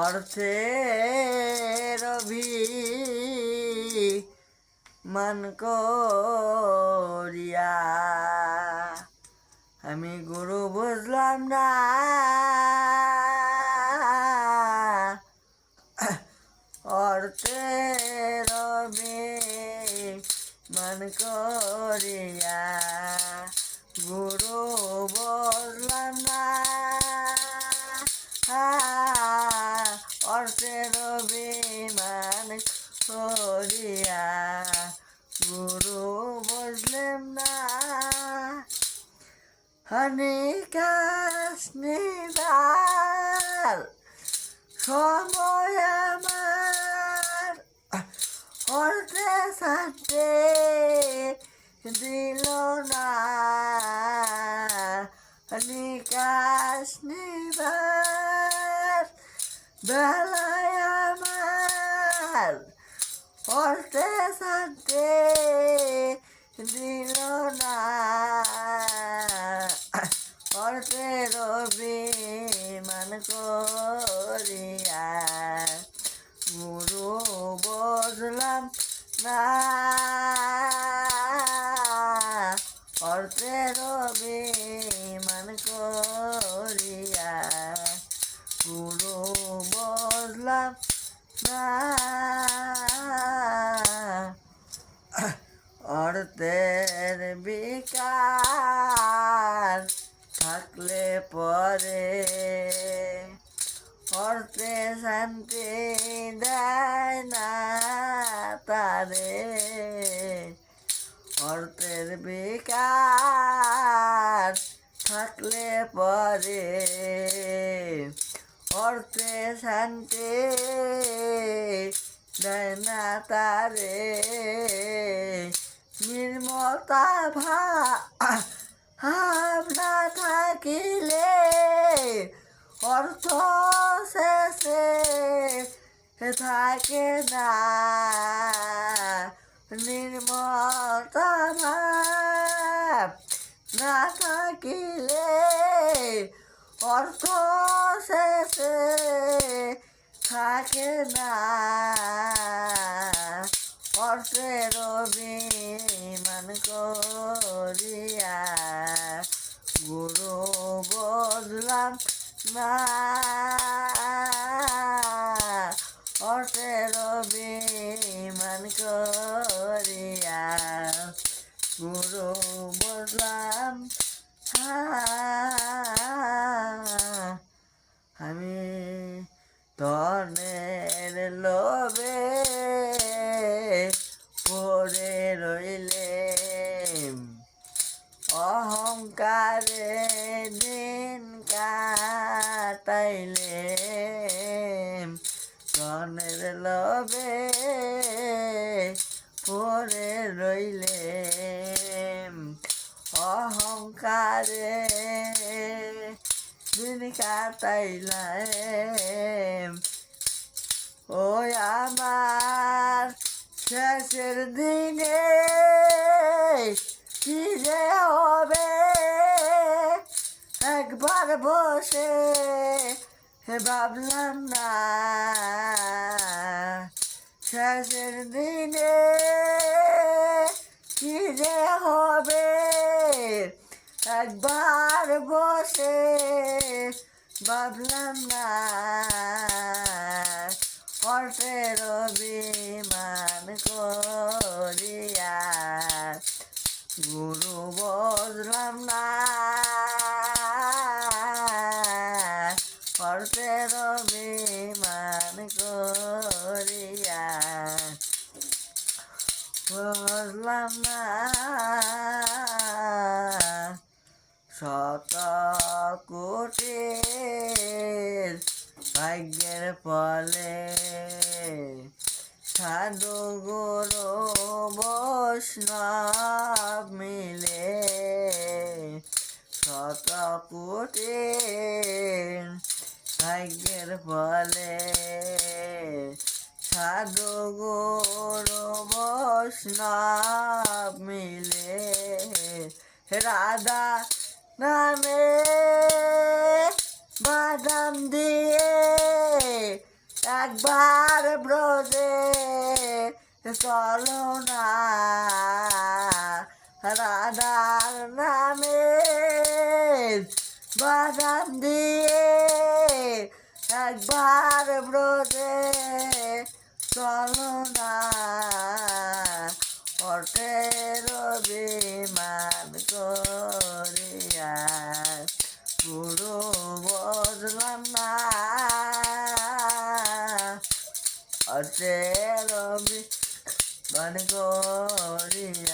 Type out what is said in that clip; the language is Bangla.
অর্থের মান করিয়া আমি গুরু বুঝলাম না। অর্থের মান করিয়া গুরু বুঝলাম না। অর্থের বিমান করিয়া গুরু বুঝলাম না। হানিকাস নিদার সময় অর্থে সাথে দিল না। নিকাশ নিবার বেলায় আমার অর্থে সাথে দিল না। অর্থের বিমান করিয়া গুরু বজলাম না। অর্থের বিকার থাকলে পরে অর্থে শান্তি দেয় না তারে। অর্থের বিকার থাকলে পরে অর্থে শান্তি দেয় না তারে। নির্মতা ভাবনা থাকিলে অর্থ শেষে থাকে না। নির্মতা ভাব না থাকিলে অর্থ শেষে থাকে না। অর্থের বিমান করিয়া গুরু বদলাম না। অর্থের বিমান করিয়া গুরু বদলাম আমি কাটাইলে তনের লোভে পড়ে রইলে অহংকারে দিন কাটাইলাম। ওই আমার শেষের দিনে কি যে বসে ভাবলাম না। শেষের দিনে কি যে হবে? একবার বসে ভাবলাম না। অর্থের বিমান করিয়া গুরু বদলাম না। বদলাম না শত কোটির ভাগ্যের ফলে সাধু গুরু বৈষ্ণব মিলে শত কোটির ভাগ্যের ফলে সাধু গুরু মিলে। রাধা নামে বাদাম দিয়ে একবার ব্রজে চলো না। রাধার নামে বাদাম দিয়ে একবার ব্রজে চলো না অটের বিমান করিয়া গুরু বজলাম না। অটের বিমান করিয়া